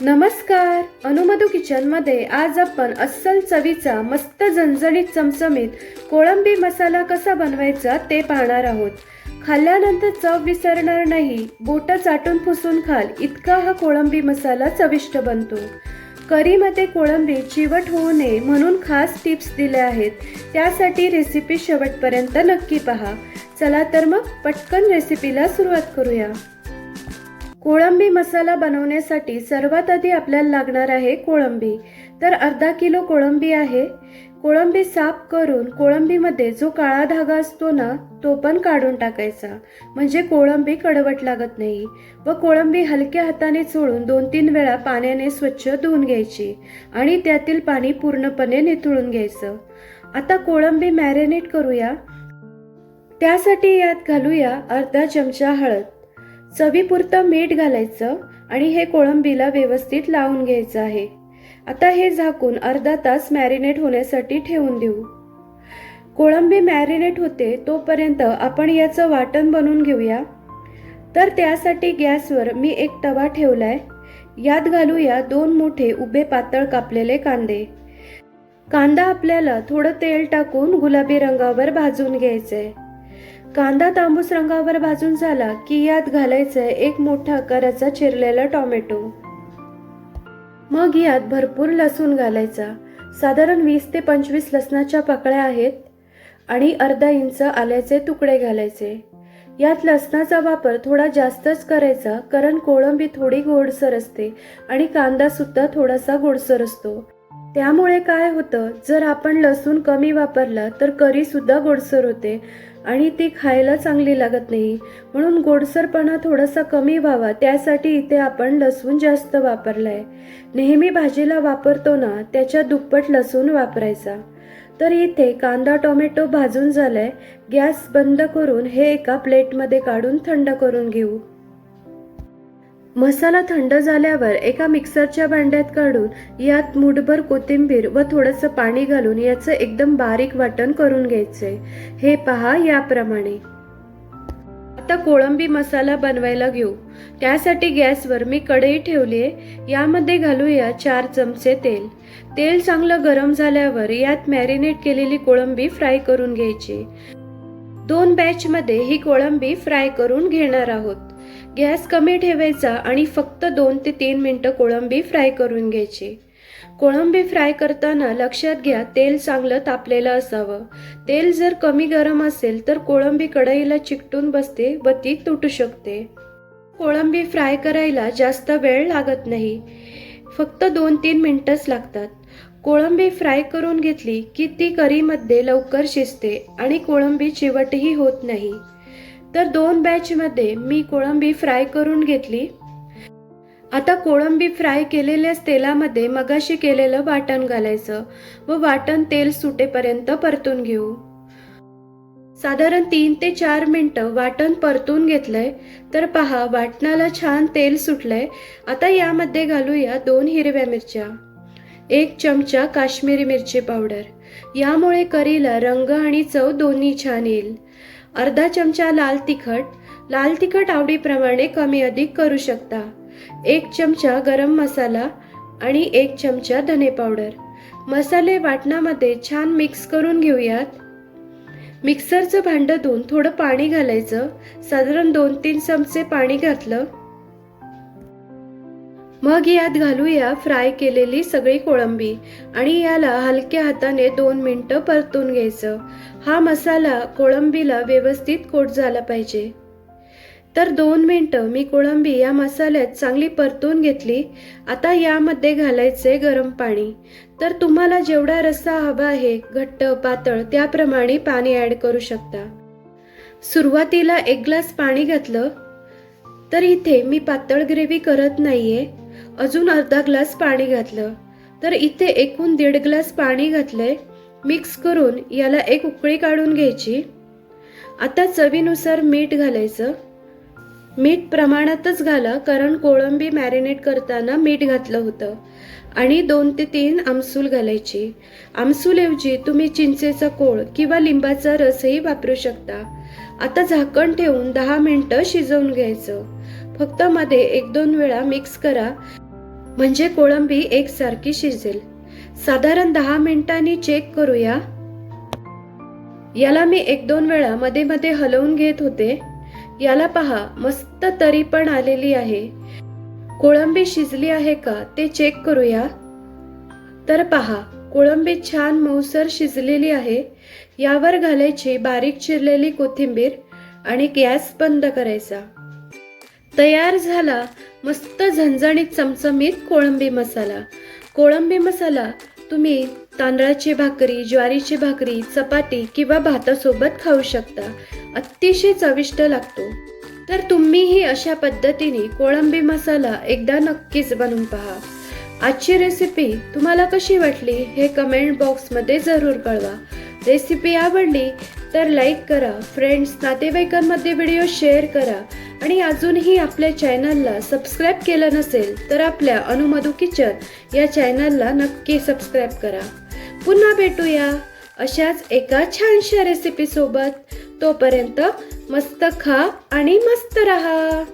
नमस्कार. अनुमधू किचनमध्ये आज आपण अस्सल चवीचा मस्त झणझणीत चमचमीत कोळंबी मसाला कसा बनवायचा ते पाहणार आहोत. खाल्ल्यानंतर चव विसरणार नाही. बोट चाटून फुसून खाल. इतका हा कोळंबी मसाला चविष्ट बनतो. करीमध्ये कोळंबी चिवट होऊ नये म्हणून खास टिप्स दिल्या आहेत. त्यासाठी रेसिपी शेवटपर्यंत नक्की पहा. चला तर मग पटकन रेसिपीला सुरुवात करूया. कोळंबी मसाला बनवण्यासाठी सर्वात आधी आपल्याला लागणार आहे कोळंबी. तर अर्धा किलो कोळंबी आहे. कोळंबी साफ करून कोळंबीमध्ये जो काळा धागा असतो ना तो पण काढून टाकायचा. म्हणजे कोळंबी कडवट लागत नाही. व कोळंबी हलक्या हाताने चोळून दोन तीन वेळा पाण्याने स्वच्छ धुवून घ्यायची. आणि त्यातील पाणी पूर्णपणे निथळून घ्यायचं. आता कोळंबी मॅरिनेट करूया. त्यासाठी यात घालूया अर्धा चमचा हळद. चवीपुरतं मीठ घालायचं आणि हे कोळंबीला व्यवस्थित लावून घ्यायचं आहे. आता हे झाकून अर्धा तास मॅरिनेट होण्यासाठी ठेवून देऊ. कोळंबी मॅरिनेट होते तोपर्यंत आपण याचं वाटण बनवून घेऊया. तर त्यासाठी गॅसवर मी एक तवा ठेवलाय. यात घालूया दोन मोठे उभे पातळ कापलेले कांदे. कांदा आपल्याला थोडं तेल टाकून गुलाबी रंगावर भाजून घ्यायचंय. कांदा तांबूस रंगावर भाजून झाला की यात घालायचंय एक मोठा आकाराचा चिरलेला टोमॅटो. मग यात भरपूर लसूण घालायचा. साधारण वीस ते पंचवीस लसणाच्या पाकळ्या आहेत आणि अर्धा इंच आल्याचे तुकडे घालायचे. यात लसणाचा वापर थोडा जास्तच करायचा कारण कोळंबी थोडी गोडसर असते आणि कांदा सुद्धा थोडासा गोडसर असतो. त्यामुळे काय होतं जर आपण लसूण कमी वापरला तर करी सुद्धा गोडसर होते आणि ती खायला चांगली लागत नाही. म्हणून गोडसरपणा थोडासा कमी व्हावा त्यासाठी इथे आपण लसूण जास्त वापरलाय. नेहमी भाजीला वापरतो ना त्याच्या दुप्पट लसूण वापरायचा. तर इथे कांदा टोमॅटो भाजून झालाय. गॅस बंद करून हे एका प्लेटमध्ये काढून थंड करून घेऊ. मसाला थंड झाल्यावर एका मिक्सरच्या भांड्यात काढून यात मुठभर कोथिंबीर व थोडंसं पाणी घालून याचं एकदम बारीक वाटण करून घ्यायचे. हे पहा याप्रमाणे. आता कोळंबी मसाला बनवायला घेऊ. त्यासाठी गॅसवर मी कढई ठेवली आहे. यामध्ये घालूया चार चमचे तेल. तेल चांगलं गरम झाल्यावर यात मॅरिनेट केलेली कोळंबी फ्राय करून घ्यायची. दोन बॅचमध्ये ही कोळंबी फ्राय करून घेणार आहोत. गॅस कमी ठेवायचा आणि फक्त दोन ते तीन मिनटं कोळंबी फ्राय करून घ्यायची. कोळंबी फ्राय करताना लक्षात घ्या तेल चांगलं तापलेलं असावं. तेल जर कमी गरम असेल तर कोळंबी कढईला चिकटून बसते व ती तुटू शकते. कोळंबी फ्राय करायला जास्त वेळ लागत नाही. फक्त दोन तीन मिनटंच लागतात. कोळंबी फ्राय करून घेतली की ती करीमध्ये लवकर शिजते आणि कोळंबी चिवटही होत नाही. तर दोन बॅचमध्ये मी कोळंबी फ्राय करून घेतली. आता कोळंबी फ्राय केलेल्याच तेलामध्ये मगाशी केलेलं वाटण घालायचं व वाटण तेल सुटेपर्यंत परतून घेऊ. साधारण तीन ते चार मिनटं वाटण परतून घेतलंय तर पहा वाटणाला छान तेल सुटलंय. आता यामध्ये घालूया दोन हिरव्या मिरच्या एक चमचा काश्मीरी मिरची पावडर यामुळे करीला रंग आणि चव दोन्ही छान येईल. अर्धा चमचा लाल तिखट. लाल तिखट आवडीप्रमाणे कमी अधिक करू शकता. एक चमचा गरम मसाला आणि एक चमचा धने पावडर. मसाले वाटणामध्ये छान मिक्स करून घेऊयात. मिक्सरचं भांडं धुवून थोडं पाणी घालायचं. साधारण दोन तीन चमचे पाणी घातलं. मग यात घालूया फ्राय केलेली सगळी कोळंबी आणि याला हलक्या हाताने दोन मिनटं परतून घ्यायचं. हा मसाला कोळंबीला व्यवस्थित कोट झाला पाहिजे. तर दोन मिनटं मी कोळंबी या मसाल्यात चांगली परतून घेतली. आता यामध्ये घालायचे गरम पाणी. तर तुम्हाला जेवढा रस्सा हवा आहे घट्ट पातळ त्याप्रमाणे पाणी ॲड करू शकता. सुरुवातीला एक ग्लास पाणी घातलं. तर इथे मी पातळ ग्रेव्ही करत नाहीये. अजून अर्धा ग्लास पाणी घातलं. तर इथे एकूण दीड ग्लास पाणी घातलंय. मिक्स करून याला एक उकळी काढून घ्यायची. आता चवीनुसार मीठ घालायचं. मीठ प्रमाणातच घाला कारण कोळंबी मॅरिनेट करताना मीठ घातलं होतं. आणि दोन ते तीन आमसूल घालायची. आमसूलऐवजी तुम्ही चिंचेचा कोळ किंवा लिंबाचा रसही वापरू शकता. आता झाकण ठेवून दहा मिनटं शिजवून घ्यायचं. फक्त मध्ये एक दोन वेळा मिक्स करा. म्हणजे कोळंबी एकसारखी शिजेल. साधारण दहा मिनिटांनी चेक करूया. याला मी एक दोन वेळा मध्ये मध्ये हलवून घेत होते. याला पहा मस्त तरी पण आलेली आहे. कोळंबी शिजली आहे का ते चेक करूया. तर पहा कोळंबी छान मऊसर शिजलेली आहे. यावर घालायची बारीक चिरलेली कोथिंबीर आणि गॅस बंद करायचा. तयार झाला मस्त झणझणीत चमचमीत कोळंबी मसाला. कोळंबी मसाला तुम्ही तांदळाची भाकरी ज्वारीची भाकरी चपाती किंवा भातासोबत खाऊ शकता. अतिशय चविष्ट लागतो. तर तुम्हीही अशा पद्धतीने कोळंबी मसाला एकदा नक्कीच बनवून पहा. आजची रेसिपी तुम्हाला कशी वाटली हे कमेंट बॉक्समध्ये जरूर कळवा. रेसिपी आवडली तर लाईक करा फ्रेंड्स नातेवाईकांमध्ये व्हिडिओ शेअर करा. आणि अजूनही आपल्या चॅनलला सबस्क्राईब केलं नसेल तर आपल्या अनुमधू किचन या चॅनलला नक्की सबस्क्राईब करा. पुन्हा भेटूया अशाच एका छानशा रेसिपी सोबत. तोपर्यंत मस्त खा आणि मस्त रहा.